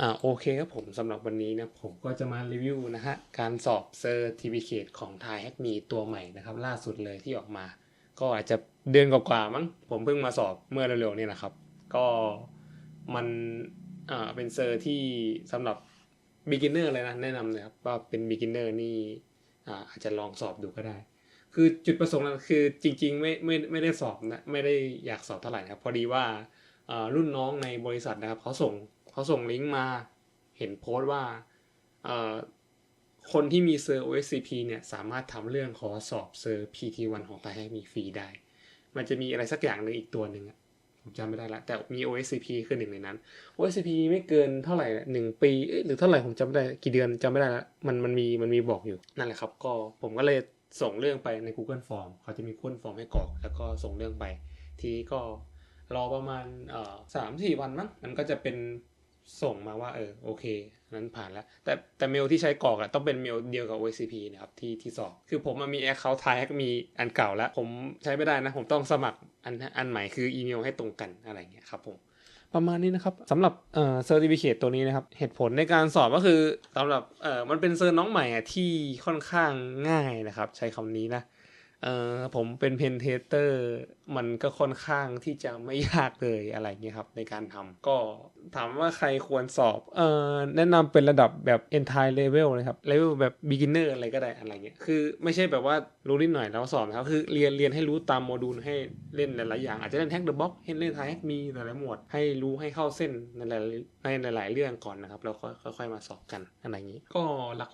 อ่าโอเคครับผมสำหรับวันนี้นะผมก็จะมารีวิวนะฮะการสอบเซอร์ทีฟิเคตของไทยแฮกมีตัวใหม่นะครับล่าสุดเลยที่ออกมา ก็อาจจะเดือนกว่าๆมั้งผมเพิ่งมาสอบเมื่อเร็วๆนี่นะครับ ก็มันอ่าเป็นเซอร์ที่สำหรับ beginner เลยนะแนะนำเลยครับว่าเป็น beginner นี่อ่าอาจจะลองสอบดูก็ได้ คือจุดประสงค์นั้นคือจริงๆ ไม่ไม่ไม่ได้สอบนะไม่ได้อยากสอบเท่าไหร่นะครับพอดีว่าอ่ารุ่นน้องในบริษัทนะครับเขาส่ง เขาส่งลิงก์มาเห็นโพสต์ว่าคนที่มีเซอร์ OSCP เนี่ยสามารถทำเรื่องขอสอบเซอร์ PT1 ของไทยให้มีฟรีได้ มันจะมีอะไรสักอย่างหนึ่งอีกตัวหนึ่งอะผมจำไม่ได้ละ แต่มี OSCP คือหนึ่งในนั้น OSCP ไม่เกินเท่าไหร่หนึ่งปีหรือเท่าไหร่ผมจำไม่ได้กี่เดือนจำไม่ได้ละมันมันมีมันมีบอกอยู่นั่นแหละครับ ก็ผมก็เลยส่งเรื่องไปใน Google Form เขาจะมี Google Form ให้กรอก แล้วก็ส่งเรื่องไป ทีนี้ก็รอประมาณสามสี่วันมั้งมันก็จะเป็น ส่งมาว่าเออโอเคนั้นผ่านแล้ว แต่แต่เมลที่ใช้กรอกอะต้องเป็นเมลเดียวกับ OCP นะครับที่ที่สอบคือผมมันมี Account ไทยมีอันเก่าแล้ว ผมใช้ไม่ได้นะ ผมต้องสมัครอันอันใหม่คืออีเมลให้ตรงกันอะไรเงี้ยครับผมประมาณนี้นะครับสำหรับเอ่อเซอร์ติฟิเคตตัวนี้นะครับเหตุผลในการสอบก็คือสำหรับเอ่อมันเป็นเซอร์น้องใหม่อะที่ค่อนข้างง่ายนะครับ ใช้คำนี้นะเอ่อผมเป็นเพนเทสเตอร์มันก็ค่อนข้างที่จะไม่ยากเลยอะไรเงี้ยครับในการทำก็ถามว่าใครควรสอบเอ่อแนะนำเป็นระดับแบบ entire level เลยครับ level แบบ beginner อะไรก็ได้อะไรเงี้ยคือไม่ใช่แบบว่ารู้นิดหน่อยแล้วสอบนะครับคือเรียนเรียนให้รู้ตามโมดูลให้เล่นหลายๆอย่าง อาจจะเล่นแฮกเดอะบ็อกให้เล่นไทแฮกมีหลายๆหมวด ให้รู้ให้เข้าเส้นในหลายในหลาย ๆ เรื่องก่อนนะครับแล้วค่อยๆมาสอบกันอะไรอย่างนี้ ก็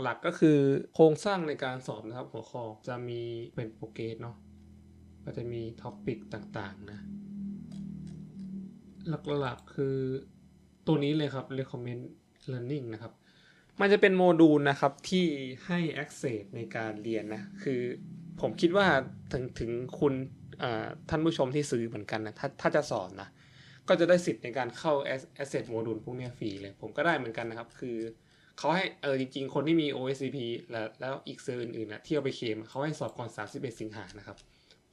หลักๆก็คือโครงสร้างในการสอบนะครับหัวข้อจะมีเป็นโปรเกรสเนาะ ก็จะมีท็อปิกต่างๆนะ หลักๆคือตัวนี้เลยครับ recommend learning นะครับ มันจะเป็นโมดูลนะครับที่ให้ access ในการเรียนนะ คือผมคิดว่าถึงถึงคุณท่านผู้ชมที่ซื้อเหมือนกันนะ ถ้าถ้าจะสอนนะ ก็จะได้สิทธิ์ในการเข้า asset โมดูลพวกนี้ฟรีเลย ผมก็ได้เหมือนกันนะครับ คือเขาให้เออจริงๆ คนที่มี OSCP แล้วแล้วอีกเซอร์อื่นๆนะที่เอาไปเคมเขาให้สอบก่อน 31 สิงหานะครับ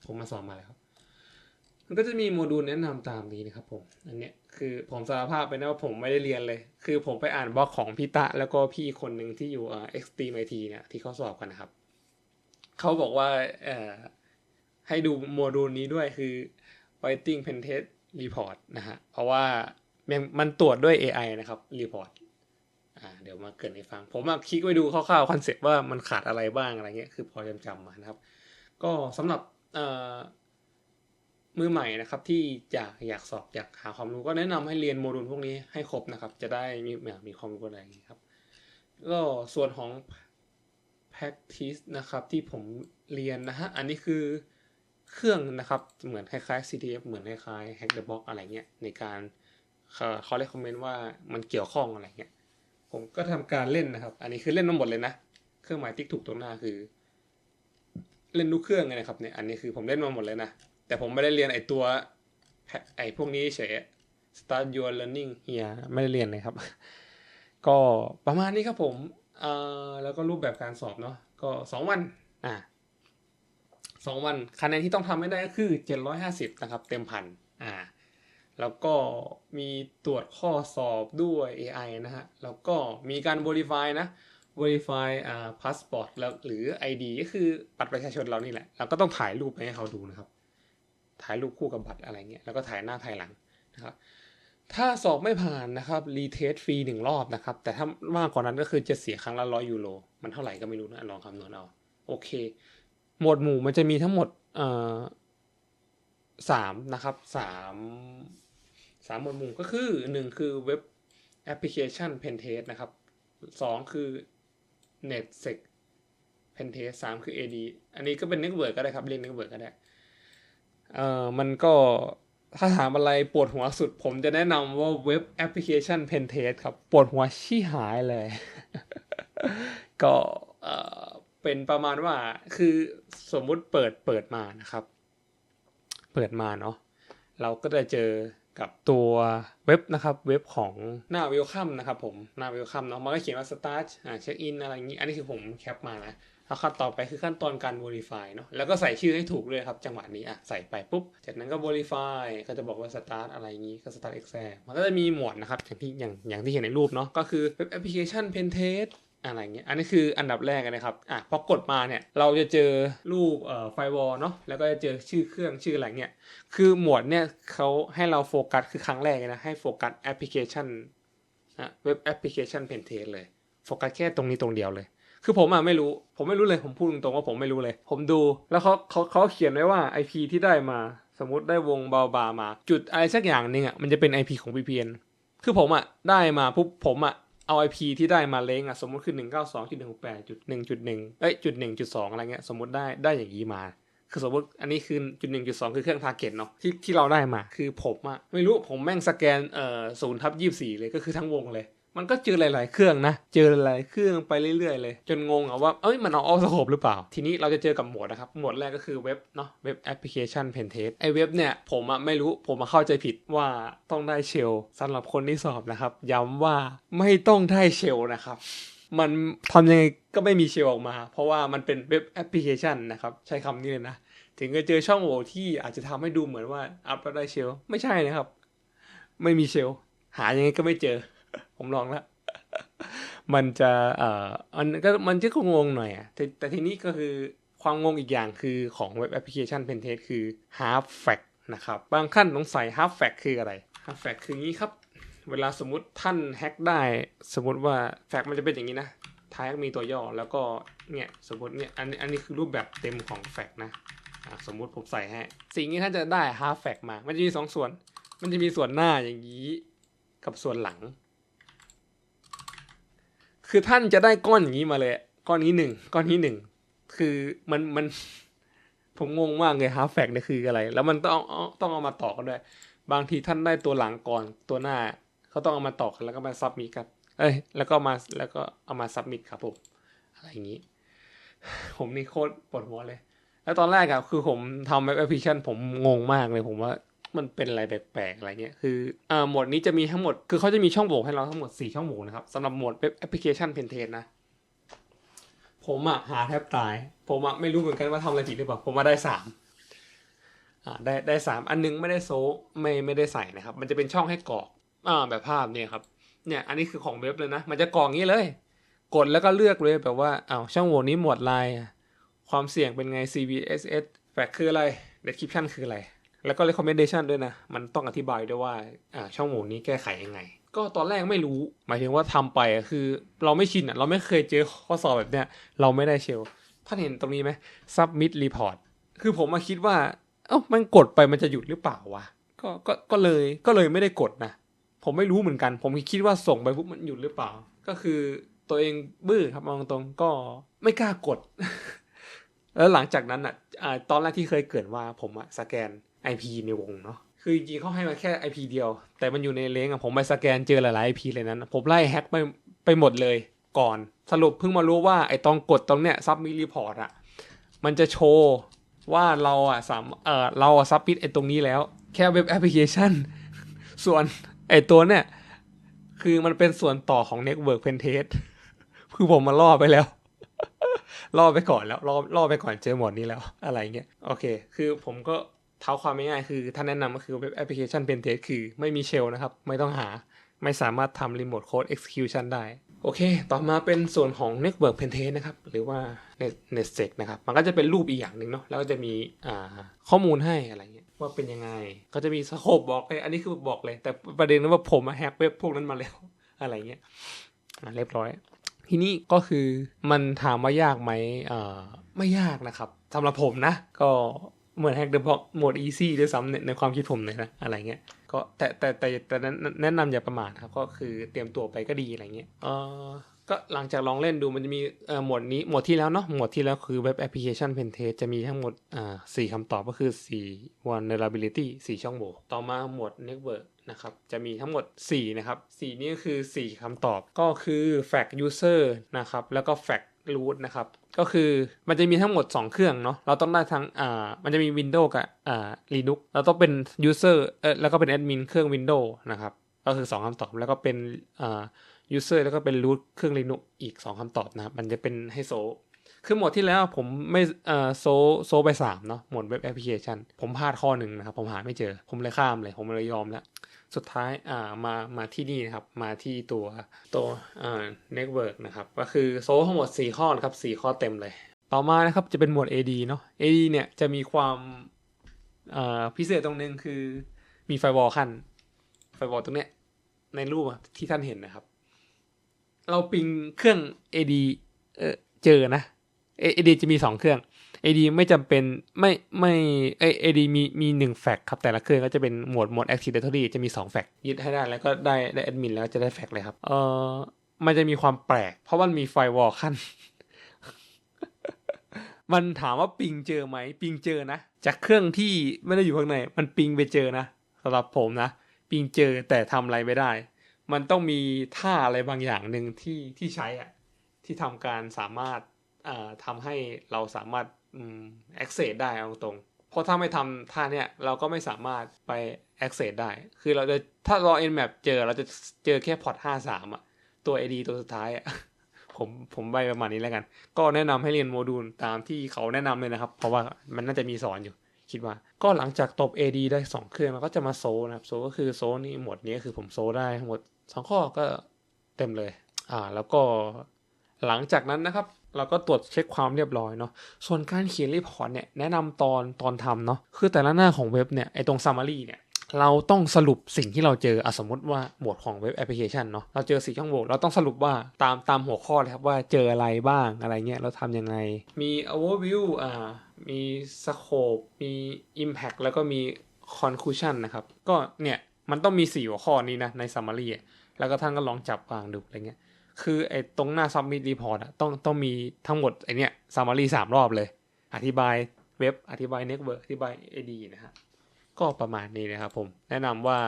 ผมมาสอบมาแล้วมันก็จะมีโมดูลแนะนำตามนี้นะครับผมอันเนี้ยคือผมสารภาพไปนะว่าผมไม่ได้เรียนเลย คือผมไปอ่านบล็อกของพี่ตะ แล้วก็พี่คนหนึ่งที่อยู่เอ่า Extreme IT เนี่ยที่เขาสอบกันนะครับเขาบอกว่าเอ่อให้ดูโมดูลนี้ด้วยคือ Fighting Pen Test Report นะฮะเพราะว่ามันตรวจด้วย AI นะครับ Report อ่าเดี๋ยวมาเกิดในฟัง ผมมาคลิกไปดูคร่าวๆคอนเซ็ปต์ว่ามันขาดอะไรบ้างอะไรเงี้ยคือพอจำจำมานะครับ ก็สำหรับ มือใหม่นะครับ ที่อยากอยากสอบอยากหาความรู้ก็แนะนำให้เรียนโมดูลพวกนี้ให้ครบนะครับ จะได้มีมีความรู้อะไรอย่างนี้ครับก็ส่วนของ practice นะครับ ที่ผมเรียนนะฮะอันนี้คือเครื่องนะครับ เหมือนคล้ายๆ CTF เหมือนคล้ายๆ Hack the Box อะไรเงี้ยในการเขาเรียกคอมเมนต์ว่ามันเกี่ยวข้องอะไรเงี้ยผมก็ทำการเล่นนะครับ อันนี้คือเล่นมาหมดเลยนะ เครื่องหมายติ๊กถูกตรงหน้าคือ เล่นทุกเครื่องเลยนะครับเนี่ยอันนี้คือผมเล่นมาหมดเลยนะ แต่ผมไม่ได้เรียนไอตัวไอพวกนี้เฉย start your learning here ไม่ได้เรียนเลยครับ ก็ประมาณนี้ครับผมเอ่อแล้วก็รูปแบบการสอบเนาะก็สองวันอ่าสองวันคะแนนที่ต้องทำไม่ได้ก็คือเจ็ดร้อยห้าสิบนะครับ เต็มพันอ่าแล้วก็มีตรวจข้อสอบด้วย AI นะฮะ แล้วก็มีการ verify นะ verify อ่า passport แล้วหรือ ID ก็คือบัตรประชาชนเรานี่แหละเราก็ต้องถ่ายรูปไปให้เขาดูนะครับ ถ่ายรูปคู่กับบัตรอะไรเงี้ยแล้วก็ถ่ายหน้าถ่ายหลังนะครับถ้าสอบไม่ผ่านนะครับรีเทสฟรีหนึ่งรอบนะครับ แต่ถ้ามากกว่านั้นก็คือจะเสียครั้งละร้อยยูโรมันเท่าไหร่ก็ไม่รู้นะลองคำนวณเอาโอเค หมวดหมู่มันจะมีทั้งหมดเอ่อสามนะครับสามสามหมวดหมู่ก็คือหนึ่งคือเว็บแอปพลิเคชัน Pentest นะครับสองคือ NetSec Pentest สามคือ AD อันนี้ก็เป็น Network ก็ได้ครับ เรียน Network ก็ได้ เอ่อ มันก็ถ้าถามอะไรปวดหัวสุด ผมจะแนะนำว่าเว็บแอปพลิเคชัน p e n t e s ครับ ปวดหัวชี้หายเลย ก็เอ่อเป็นประมาณว่าคือสมมุติเปิดเปิดมานะครับ เปิดมาเนาะเราก็จะเจอ กับตัวเว็บนะครับเว็บของหน้าเวลคัมนะครับผมหน้าเวลคัมเนาะมันก็เขียนว่า start อ่าเช็คอินอะไรอย่างนี้อันนี้คือผมแคปมานะแล้วขั้นต่อไปคือขั้นตอนการ verify เนาะแล้วก็ใส่ชื่อให้ถูกด้วยครับ จังหวะนี้อะใส่ไปปุ๊บ จากนั้นก็ verify ก็จะบอกว่า start อะไรอย่างนี้ก็ start exam มันก็จะมีหมวดนะครับอย่างที่อย่างอย่างที่เห็นในรูปเนาะก็คือ web application pen test อะไรเงี้ย อันนี้คืออันดับแรกนะครับ อะพอกดมาเนี่ย เราจะเจอรูปเอ่อไฟวอลเนาะ แล้วก็จะเจอชื่อเครื่องชื่ออะไรเงี้ย คือหมวดเนี่ยเขาให้เราโฟกัสคือครั้งแรกนะ ให้โฟกัสแอปพลิเคชันนะเว็บแอปพลิเคชันเพนเทสเลย โฟกัสแค่ตรงนี้ตรงเดียวเลย คือผมอะไม่รู้ ผมไม่รู้เลย ผมพูดตรงๆว่าผมไม่รู้เลย ผมดู แล้วเขาเขาเขาเขียนไว้ว่า IP ที่ได้มา สมมติได้วงบาบามา จุดอะไรสักอย่างหนึ่งอะ มันจะเป็น IP ของ VPN คือผมอะได้มาปุ๊บผมอะ เอา IP ที่ได้มาเล้งอะสมมติคือ 1 9 2 1 6 8จุด1จุด1เอ้ยจุด1จุด2อะไรเงี้ยสมมติได้ได้อย่างนี้มาคือสมมติอันนี้คือจุดหนึ่งจุดสองคือเครื่องทาร์เก็ตเนาะที่ที่เราได้มาคือผมอะไม่รู้ผมแม่งสแกนเอ่อศูนย์ทับยี่สี่เลยก็คือทั้งวงเลย มันก็เจอหลาย ๆ เครื่องนะ เจอหลายๆเครื่องไปเรื่อย ๆ เลย จนงงอะว่า เอ้ย มันเอาออสโคปหรือเปล่า ทีนี้เราจะเจอกับหมวดนะครับ หมวดแรกก็คือเว็บเนาะ เว็บแอปพลิเคชันเพนเทสไอเว็บเนี่ย ผมอะไม่รู้ ผมมาเข้าใจผิดว่าต้องได้เชลสำหรับคนที่สอบนะครับ ย้ำว่าไม่ต้องได้เชลนะครับมันทำยังไงก็ไม่มีเชลออกมา เพราะว่ามันเป็นเว็บแอปพลิเคชันนะครับ ใช้คำนี้เลยนะ ถึงจะเจอช่องโหว่ที่อาจจะทำให้ดูเหมือนว่าอัพแล้วได้เชลไม่ใช่นะครับ ไม่มีเชลหายังไงก็ไม่เจอ ผมลองแล้วมันจะเอ่อมันก็มันจะงงหน่อยอะแต่แต่ทีนี้ก็คือความงงอีกอย่างคือของเว็บแอปพลิเคชัน Pentest คือ half fact นะครับ บางขั้นสงสัย half fact คืออะไร half fact คืองี้ครับ เวลาสมมติท่านแฮ็กได้ สมมติว่า fact มันจะเป็นอย่างนี้นะท้ายมีตัวย่อแล้วก็เนี่ยสมมติเนี่ยอันนี้อันนี้คือรูปแบบเต็มของ fact นะสมมุติผมใส่ให้สิ่งนี้ท่านจะได้ half fact มา มันจะมีสองส่วน มันจะมีส่วนหน้าอย่างนี้ กับส่วนหลัง คือท่านจะได้ก้อนอย่างนี้มาเลย ก้อนนี้หนึ่งก้อนนี้หนึ่งคือมันมัน ผมงงมากเลยฮาร์ฟแฟกเนี่ยคืออะไร แล้วมันต้องต้องเอามาต่อกันด้วย บางทีท่านได้ตัวหลังก่อนตัวหน้าเขาต้องเอามาต่อกันแล้วก็มาซับมิดครับเอ้ยแล้วก็มาแล้วก็เอามาซับมิดครับผมอะไรอย่างนี้ ผมนี่โคตรปวดหัวเลย แล้วตอนแรกอะคือผมทำเว็บแอปพลิเคชันผมงงมากเลยผมว่า มันเป็นอะไรแปลกๆอะไรเงี้ยคืออ่าหมวดนี้จะมีทั้งหมดคือเขาจะมีช่องโหว่ให้เราทั้งหมด 4 ช่องโหว่นะครับสำหรับหมวดเว็บแอปพลิเคชันเพนเทสนะ ผมอะหาแทบตาย ผมอะไม่รู้เหมือนกันว่าทำอะไรผิดหรือเปล่า ผมมาได้สามอ่าได้ได้สามอันนึงไม่ได้โซไม่ไม่ได้ใส่นะครับ มันจะเป็นช่องให้กรอกอ่าแบบภาพเนี่ยครับเนี่ยอันนี้คือของเว็บเลยนะ มันจะกรอกงี้เลย กดแล้วก็เลือกเลยแบบว่าอ้าวช่องโหว่นี้หมวดลายความเสี่ยงเป็นไง CVSS แฟกคืออะไร description คืออะไร แล้วก็ recommendation ด้วยนะ มันต้องอธิบายด้วยว่าอ่าช่องโหว่นี้แก้ไขยังไง ก็ตอนแรกไม่รู้ หมายถึงว่าทำไปคือ เราไม่ชินอะเราไม่เคยเจอข้อสอบแบบเนี้ย เราไม่ได้เชลท่านเห็นตรงนี้ไหม submit report คือผมมาคิดว่า เอ้ามันกดไปมันจะหยุดหรือเปล่าวะก็ก็ก็เลยก็เลยไม่ได้กดนะ ผมไม่รู้เหมือนกัน ผมคิดว่าส่งไปปุ๊บมันหยุดหรือเปล่า ก็คือตัวเองบื้อครับมองตรงก็ไม่กล้ากด แล้วหลังจากนั้นอะตอนแรกที่เคยเกิดว่าผมอะสแกน IP ในวงเนาะคือจริงๆเขาให้มาแค่ IP เดียว แต่มันอยู่ในเลงอะผมไปสแกนเจอหลายๆ IP เลยนั้นผมไล่แฮ็กไปไปหมดเลยก่อน สรุปเพิ่งมารู้ว่าไอตองกดตรงเนี้ยซับมิรีพอร์ตอะมันจะโชว์ว่าเราอะสามเออเราอะซับมิดไอตรงนี้แล้ว แค่เว็บแอปพลิเคชัน ส่วนไอตัวเนี่ยคือมันเป็นส่วนต่อของ Network p e n t e s t คือผมมาล่อไปแล้วล่อไปก่อนแล้วล่อล่อไปก่อนเจอหมดนี้แล้วอะไรเงี้ยโอเค คือผมก็ เท้าความง่ายๆคือท่านแนะนำก็คือเว็บแอปพลิเคชันเพนเทสคือไม่มีเชลนะครับ ไม่ต้องหาไม่สามารถทำ Remote Code Execution ได้ โอเค ต่อมาเป็นส่วนของ Network p e n t e s t นะครับ หรือว่า Net NetSec นะครับ มันก็จะเป็นรูปอีกอย่างหนึ่งเนาะ แล้วก็จะมีข้อมูลให้อะไรเงี้ย ว่าเป็นยังไง ก็จะมีสโคปบอกเลย อันนี้คือบอกเลย แต่ประเด็นนั้นว่าผมแฮกเว็บพวกนั้นมาแล้ว อะไรเงี้ยเรียบร้อย ทีนี้ก็คือมันถามว่ายากไหมไม่ยากนะครับสำหรับผมนะ ก็ เหมือนแฮกเดอะบ็อกโหมดอีซี่ด้วยซ้ำในในความคิดผมเลยนะอะไรเงี้ยก็แต่แต่แต่แต่นั้นแนะนำอย่าประมาทครับ ก็คือเตรียมตัวไปก็ดีอะไรเงี้ยเออก็หลังจากลองเล่นดูมันจะมีเอ่อหมวดนี้หมวดที่แล้วเนาะหมวดที่แล้วคือเว็บแอปพลิเคชันเพนเทสจะมีทั้งหมดอ่าสี่คำตอบก็คือ4 vulnerability 4 ช่องโหว่ต่อมาหมวด network นะครับจะมีทั้งหมด 4 นะครับ 4 นี้คือ 4คำตอบก็คือ fact user นะครับแล้วก็ fact root นะครับ ก็คือมันจะมีทั้งหมด 2 เครื่องเนาะเราต้องได้ทั้งอ่ามันจะมี Windows กับอ่า Linux เราต้องเป็น user เออแล้วก็เป็น admin เครื่อง Windows นะครับ ก็คือ 2คำตอบแล้วก็เป็นอ่า user แล้วก็เป็น root เครื่อง Linux อีก 2คำตอบนะครับ มันจะเป็นให้โซคือหมดที่แล้วผมไม่เอ่อโซโซไปสามเนาะหมดเว็บแอปพลิเคชัน ผมพลาดข้อหนึ่งนะครับ ผมหาไม่เจอ ผมเลยข้ามเลย ผมเลยยอมแล้ว สุดท้ายอ่ามามาที่นี่นะครับมาที่ตัวตัวอ่าเน็ตเวิร์กนะครับก็คือโซทั้งหมด 4 ข้อนะครับ4ข้อเต็มเลย ต่อมานะครับจะเป็นหมวด AD เนาะ AD เนี่ยจะมีความอ่าพิเศษตรงนึงคือมีไฟวอลขั้นไฟวอลตรงเนี้ยในรูปที่ท่านเห็นนะครับ เราปิงเครื่อง AD เออเจอนะ AD จะมีสองเครื่อง AD ไม่จำเป็นไม่ไม่เอ AD มีมีหนึ่งแฟกครับแต่ละเครื่องก็จะเป็นหมวดหมวด Active Directory จะมีสองแฟกยึดให้ได้แล้วก็ได้ได้แอดมินแล้วจะได้แฟกเลยครับเออมันจะมีความแปลก เพราะมันมีไฟวอลขั้น มันถามว่าปิงเจอไหม ปิงเจอนะ จากเครื่องที่ไม่ได้อยู่ข้างใน มันปิงไปเจอนะสำหรับผมนะ ปิงเจอแต่ทำอะไรไม่ได้ มันต้องมีท่าอะไรบางอย่างหนึ่งที่ที่ใช้อะที่ทำการสามารถเอ่อทำให้เราสามารถ อืม access ได้เอาตรง เพราะถ้าไม่ทำท่าเนี้ยเราก็ไม่สามารถไป access ได้ คือเราจะถ้าเรา nmap เจอเราจะเจอแค่พอร์ต53อะตัว AD ตัวสุดท้ายอะผมผมใบประมาณนี้แล้วกัน ก็แนะนำให้เรียนโมดูลตามที่เขาแนะนำเลยนะครับ เพราะว่ามันน่าจะมีสอนอยู่ คิดว่า ก็หลังจากตบ AD ได้ 2 เครื่องเราก็จะมาโซนะครับ โซก็คือโซนี่หมวดนี้คือผมโซได้ทั้งหมด 2 ข้อก็เต็มเลย อ่า แล้วก็หลังจากนั้นนะครับ เราก็ตรวจเช็คความเรียบร้อยเนาะส่วนการเขียนรีพอร์ตเนี่ยแนะนำตอนตอนทำเนาะคือแต่ละหน้าของเว็บเนี่ยไอตรง summary เนี่ยเราต้องสรุปสิ่งที่เราเจออะสมมติว่าหมวดของเว็บแอปพลิเคชันเนาะเราเจอสี่ช่องโหว่เราต้องสรุปว่าตามตามหัวข้อเลยครับว่าเจออะไรบ้างอะไรเงี้ยเราทำยังไง มี overview อ่ามี scope มี impact แล้วก็มี conclusion นะครับ ก็เนี่ยมันต้องมีสี่หัวข้อนี้นะใน summary แล้วก็ท่านก็ลองจับวางดูอะไรเงี้ย คือไอ้ตรงหน้า submit report อะต้องต้องมีทั้งหมดไอเนี้ย summary สามรอบเลย อธิบายเว็บอธิบาย network อธิบาย AD นะฮะก็ประมาณนี้นะครับผม แนะนำว่า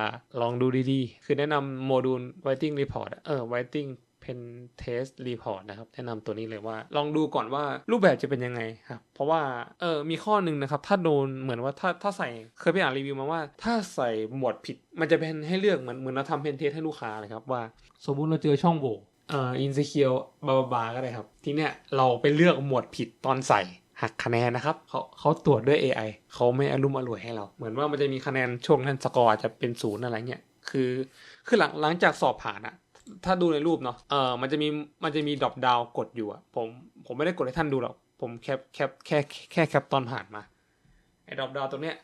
ลองดูดีๆ คือแนะนำโมดูล writing report เออ writing pen test report นะครับ แนะนำตัวนี้เลยว่า ลองดูก่อนว่ารูปแบบจะเป็นยังไงครับ เพราะว่าเออมีข้อหนึ่งนะครับ ถ้าโดนเหมือนว่าถ้าถ้าใส่เคยไปอ่านรีวิวมาว่า ถ้าใส่หมวดผิด มันจะเป็นให้เลือกเหมือนเหมือนเราทำเพนเทสให้ลูกค้าเลยครับว่า สมมุติเราเจอช่องโหว่ เอ่อ insecure บาบาก็ได้ครับ ทีเนี้ยเราไปเลือกหมวดผิดตอนใส่หักคะแนนนะครับเขาเขาตรวจด้วย AI เขาไม่อารมณ์อร่วยให้เรา เหมือนว่ามันจะมีคะแนนช่วงนั้นสกอร์อาจจะเป็นศูนย์อะไรเงี้ยคือคือหลังหลังจากสอบผ่านอะถ้าดูในรูปเนาะเออมันจะมีมันจะมีดรอปดาวกดอยู่อะผมผมไม่ได้กดให้ท่านดูหรอกผมแคปแคปแค่แค่แคปตอนผ่านมาไอ้ดรอปดาวตรงเนี้ย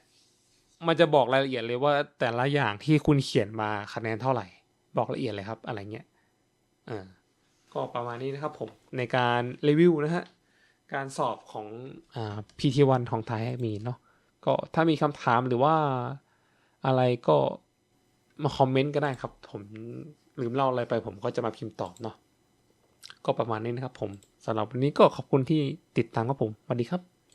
มันจะบอกรายละเอียดเลยว่าแต่ละอย่างที่คุณเขียนมาคะแนนเท่าไหร่ บอกละเอียดเลยครับ อะไรเงี้ยเออ ก็ประมาณนี้นะครับผมในการรีวิวนะฮะการสอบของอ่า PT1 ของไทยมีเนาะก็ถ้ามีคำถามหรือว่าอะไรก็มาคอมเมนต์ก็ได้ครับ ผมลืมเล่าอะไรไป ผมก็จะมาพิมพ์ตอบเนาะก็ประมาณนี้นะครับผมสำหรับวันนี้ก็ขอบคุณที่ติดตามครับผมสวัสดีครับ